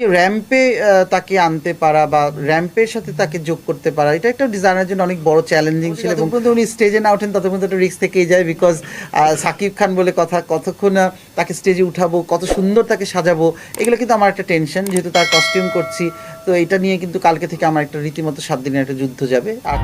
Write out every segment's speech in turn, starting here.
র্যাম্পে তাকে আনতে পারা বা র্যাম্পের সাথে তাকে যোগ করতে পারা এটা একটা ডিজাইনের জন্য অনেক বড় চ্যালেঞ্জিং ছিল এবং উনি স্টেজে না ওঠেন তত পর্যন্ত একটা রিস্ক থেকেই যায় বিকজ সাকিব খান বলে কথা কতক্ষণ তাকে স্টেজে উঠাবো কত সুন্দর তাকে সাজাবো এগুলো কিন্তু আমার একটা টেনশন যেহেতু তার কস্টিউম করছি তো এটা নিয়ে কিন্তু কালকে থেকে আমার একটা রীতিমতো সাত দিনের একটা যুদ্ধ যাবে। আর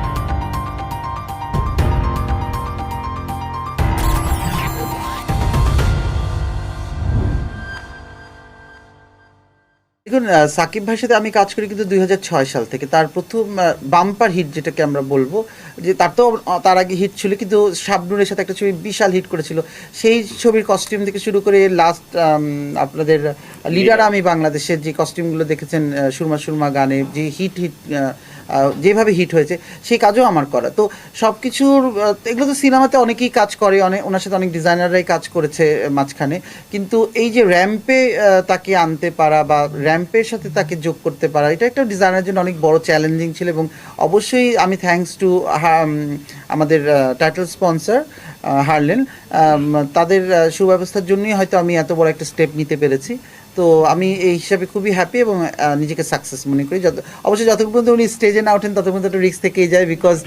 দেখুন সাকিব ভাইয়ের সাথে আমি কাজ করি কিন্তু দুই হাজার ছয় সাল থেকে। তার প্রথম বাম্পার হিট যেটাকে আমরা বলব যে তার তো তার আগে হিট ছিল কিন্তু শাবনুরের সাথে একটা ছবি বিশাল হিট করেছিল। সেই ছবির কস্টিউম থেকে শুরু করে লাস্ট আপনাদের লিডার আমি বাংলাদেশের যে কস্টিউমগুলো দেখেছেন সুরমা সুরমা গানে যে হিট হিট যেভাবে হিট হয়েছে, সেই কাজও আমার করা। তো সব কিছুর এগুলো তো সিনেমাতে অনেকেই কাজ করে, অনেক, ওনার সাথে অনেক ডিজাইনাররাই কাজ করেছে মাঝখানে। কিন্তু এই যে র্যাম্পে তাকে আনতে পারা বা র্যাম্পের সাথে তাকে যোগ করতে পারা, এটা একটা ডিজাইনের জন্য অনেক বড় চ্যালেঞ্জিং ছিল এবং অবশ্যই আমি থ্যাঙ্কস টু আমাদের টাইটেল স্পন্সর হারলেন। তাদের সুব্যবস্থার জন্যই হয়তো আমি এত বড় একটা স্টেপ নিতে পেরেছি। তো আমি এই হিসাবে খুবই হ্যাপি এবং নিজেকে সাকসেস মনে করি। যত অবশ্যই যতক্ষণ পর্যন্ত উনি স্টেজে না ওঠেন, ততক্ষণ একটা রিস্ক থেকেই যায় বিকজ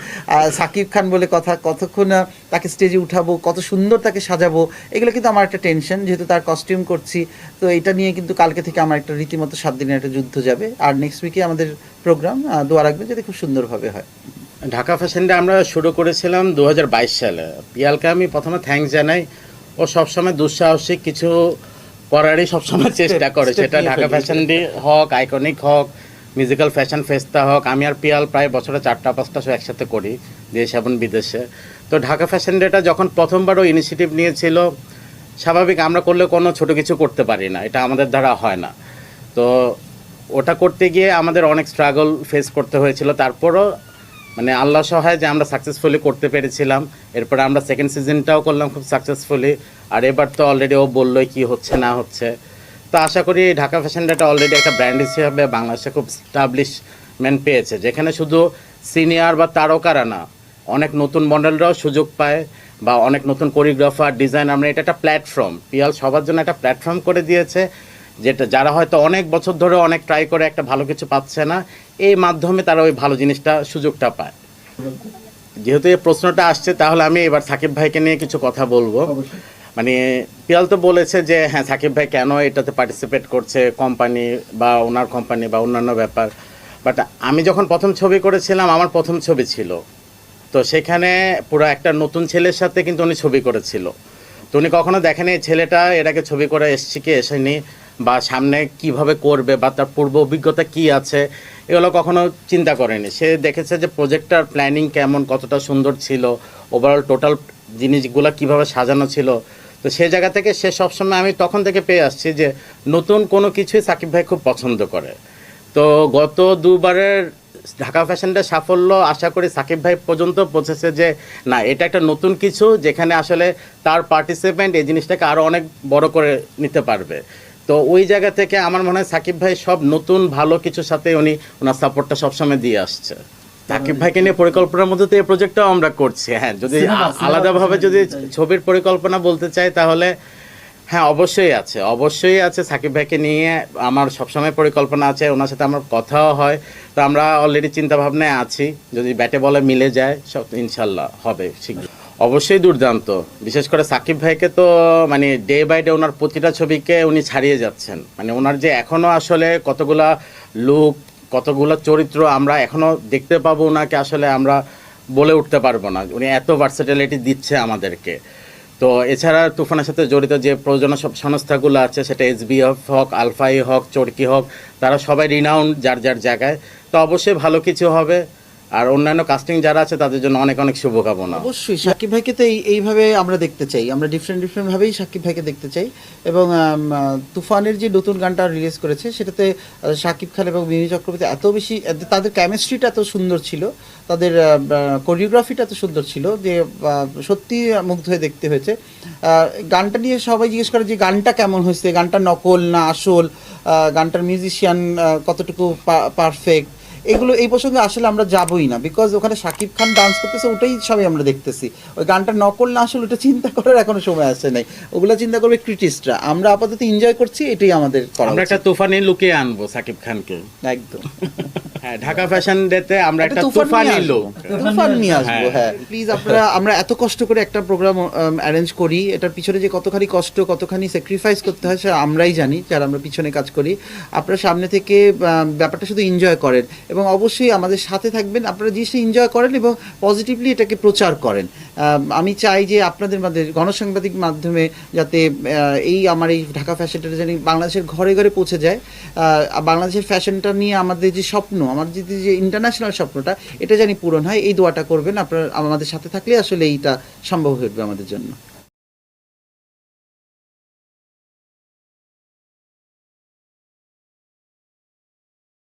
সাকিব খান বলে কথা, কতক্ষণ তাকে স্টেজে উঠাবো, কত সুন্দর তাকে সাজাবো, এগুলো কিন্তু আমার একটা টেনশন যেহেতু তার কস্টিউম করছি, তো এটা নিয়ে কিন্তু কালকে থেকে আমার একটা রীতিমতো সাত দিনের একটা যুদ্ধ যাবে। আর নেক্সট উইকে আমাদের প্রোগ্রাম দোয়া রাখবে যাতে খুব সুন্দরভাবে হয়। ঢাকা ফ্যাশনটা আমরা শুরু করেছিলাম দু হাজার বাইশ সালে। পিয়ালকে আমি প্রথমে থ্যাঙ্কস জানাই। ও সবসময় দুঃসাহসিক, কিছু করারই সবসময় চেষ্টা করে। সেটা ঢাকা ফ্যাশন ডে হোক আইকনিক হোক মিউজিক্যাল ফ্যাশন ফেস্তা হোক আমি আর পিয়াল প্রায় বছরে চারটা পাঁচটা শো একসাথে করি দেশ এবং বিদেশে। তো ঢাকা ফ্যাশন ডেটা যখন প্রথমবার ও ইনিশিয়েটিভ নিয়েছিল স্বাভাবিক আমরা করলে কোনো ছোট কিছু করতে পারি না এটা আমাদের দ্বারা হয় না। তো ওটা করতে গিয়ে আমাদের অনেক স্ট্রাগল ফেস করতে হয়েছিল। তারপরও মানে আল্লাহ সহায় যে আমরা সাকসেসফুলি করতে পেরেছিলাম। এরপরে আমরা সেকেন্ড সিজনটাও করলাম খুব সাকসেসফুলি আর এবার তো অলরেডি ও বললোই কি হচ্ছে, না হচ্ছে। তো আশা করি ঢাকা ফ্যাশন ডেটা অলরেডি একটা ব্র্যান্ড হিসেবে বাংলাদেশে খুব স্টাবলিশমেন্ট পেয়েছে। যেখানে শুধু সিনিয়র বা তারকারা না, অনেক নতুন মডেলরাও সুযোগ পায় বা অনেক নতুন কোরিওগ্রাফার ডিজাইন আমরা এটা একটা প্ল্যাটফর্ম পিয়াল সবার জন্য একটা প্ল্যাটফর্ম করে দিয়েছে। যেটা যারা হয়তো অনেক বছর ধরে অনেক ট্রাই করে একটা ভালো কিছু পাচ্ছে না এই মাধ্যমে তারা ওই ভালো জিনিসটা সুযোগটা পায়। যেহেতু এই প্রশ্নটা আসছে তাহলে আমি এবার সাকিব ভাইকে নিয়ে কিছু কথা বলব। মানে পিয়াল তো বলেছে যে হ্যাঁ সাকিব ভাই কেন এটাতে পার্টিসিপেট করছে কোম্পানি বা ওনার কোম্পানি বা অন্যান্য ব্যাপার? বাট আমি যখন প্রথম ছবি করেছিলাম আমার প্রথম ছবি ছিল। তো সেখানে পুরো একটা নতুন ছেলের সাথে কিন্তু উনি ছবি করেছিল। তো উনি কখনো দেখেনি ছেলেটা আগে ছবি করে এসছে কি এসেনি? বা সামনে কীভাবে করবে বা তার পূর্ব অভিজ্ঞতা কি আছে, এগুলো কখনো চিন্তা করেনি। সে দেখেছে যে প্রজেক্টটার প্ল্যানিং কেমন, কতটা সুন্দর ছিল ওভারঅল টোটাল জিনিসগুলো কীভাবে সাজানো ছিল। তো সে জায়গা থেকে সে সবসময় আমি তখন থেকে পেয়ে আসছি যে নতুন কোনো কিছুই সাকিব ভাই খুব পছন্দ করে। তো গত দুবারের ঢাকা ফ্যাশনটা সাফল্য আশা করি সাকিব ভাই পর্যন্ত পৌঁছেছে যে, না, এটা একটা নতুন কিছু যেখানে আসলে তার পার্টিসিপেন্ট এই জিনিসটাকে আরও অনেক বড় করে নিতে পারবে। তো ওই জায়গা থেকে আমার মনে হয় সাকিব ভাই সব নতুন ভালো কিছুর সাথে উনি ওনার সাপোর্টটা সবসময় দিয়ে আসছে। সাকিব ভাইকে নিয়ে পরিকল্পনার মধ্যে তো এই প্রজেক্টটাও আমরা করছি। হ্যাঁ যদি আলাদাভাবে যদি ছবির পরিকল্পনা বলতে চাই তাহলে হ্যাঁ অবশ্যই আছে। অবশ্যই আছে সাকিব ভাইকে নিয়ে আমার সবসময় পরিকল্পনা আছে ওনার সাথে আমার কথাও হয়। তো আমরা অলরেডি চিন্তাভাবনায় আছি। যদি ব্যাটে বলে মিলে যায় সব ইনশাল্লাহ হবে শীঘ্র অবশ্যই দুর্দান্ত। বিশেষ করে সাকিব ভাইকে তো মানে ডে বাই ডে ওনার প্রতিটা ছবিকে উনি ছাড়িয়ে যাচ্ছেন। মানে ওনার যে এখনও আসলে কতগুলা লুক কতগুলো চরিত্র আমরা এখনও দেখতে পাবো ওনাকে আসলে আমরা বলে উঠতে পারব না। উনি এত ভার্সেটালিটি দিচ্ছে আমাদেরকে। তো এছাড়া তুফানের সাথে জড়িত যে প্রযোজনা সব সংস্থাগুলো আছে, সেটা এসবিএফ হোক, আলফাই হোক, চরকি হোক, তারা সবাই রিনাউন্ড যার যার জায়গায়। তো অবশ্যই ভালো কিছু হবে। আর অন্যান্য কাস্টিং যারা আছে, তাদের জন্য অনেক অনেক শুভকামনা। অবশ্যই, সাকিব ভাইকে তো এই, এইভাবে আমরা দেখতে চাই। আমরা ডিফারেন্ট ডিফারেন্ট ভাবেই সাকিব ভাইকে দেখতে চাই। এবং তুফানের যে নতুন গানটা রিলিজ করেছে, সেটাতে সাকিব খান এবং মিমি চক্রবর্তী এত বেশি তাদের কেমিস্ট্রিটা এত সুন্দর ছিল। তাদের কোরিওগ্রাফিটা এত সুন্দর ছিল যে সত্যি মুগ্ধ হয়ে দেখতে হয়েছে। গানটা নিয়ে সবাই জিজ্ঞেস করে যে, গানটা কেমন হয়েছে? গানটা নকল না আসল? গানটার মিউজিশিয়ান কতটুকু পারফেক্ট এগুলো এই প্রসঙ্গে আসলে আমরা যাবই না বিকজ ওখানে সাকিব খান ডান্স করতেছে ওটাই সবাই আমরা দেখতেছি। ওই গানটা নকল না আসলে ওটা চিন্তা করার এখনও সময় আসে নাই। ওগুলো চিন্তা করবে ক্রিটিস্টরা আমরা আপাতত এনজয় করছি এটাই আমাদের আমরা একটা। তুফানি লুকিয়ে আনব সাকিব খানকে। একদম। হ্যাঁ ঢাকা ফ্যাশন ডেতে আমরা একটা তুফানি লুক। তুফান নিয়ে আসব হ্যাঁ। হ্যাঁ প্লিজ আপনারা আমরা এত কষ্ট করে একটা প্রোগ্রাম অ্যারেঞ্জ করি এটার পিছনে যে কতখানি কষ্ট কতখানি স্যাক্রিফাইস করতে হয় সেটা আমরাই জানি যারা আমরা পিছনে কাজ করি। আপনারা সামনে থেকে ব্যাপারটা শুধু এনজয় করেন। এবং অবশ্যই আমাদের সাথে থাকবেন। আপনারা জিনিসটা এনজয় করেন এবং পজিটিভলি এটাকে প্রচার করেন। আমি চাই যে আপনাদের মধ্যে গণসাংবাদিক মাধ্যমে যাতে এই আমার এই ঢাকা ফ্যাশনটা যেন বাংলাদেশের ঘরে ঘরে পৌঁছে যায়। বাংলাদেশের ফ্যাশনটা নিয়ে আমাদের যে স্বপ্ন আমাদের যে যে ইন্টারন্যাশনাল স্বপ্নটা, এটা জানি পূরণ হয়। এই দোয়াটা করবেন। আপনারা আমাদের সাথে থাকলে আসলে এইটা সম্ভব হয়ে আমাদের জন্য।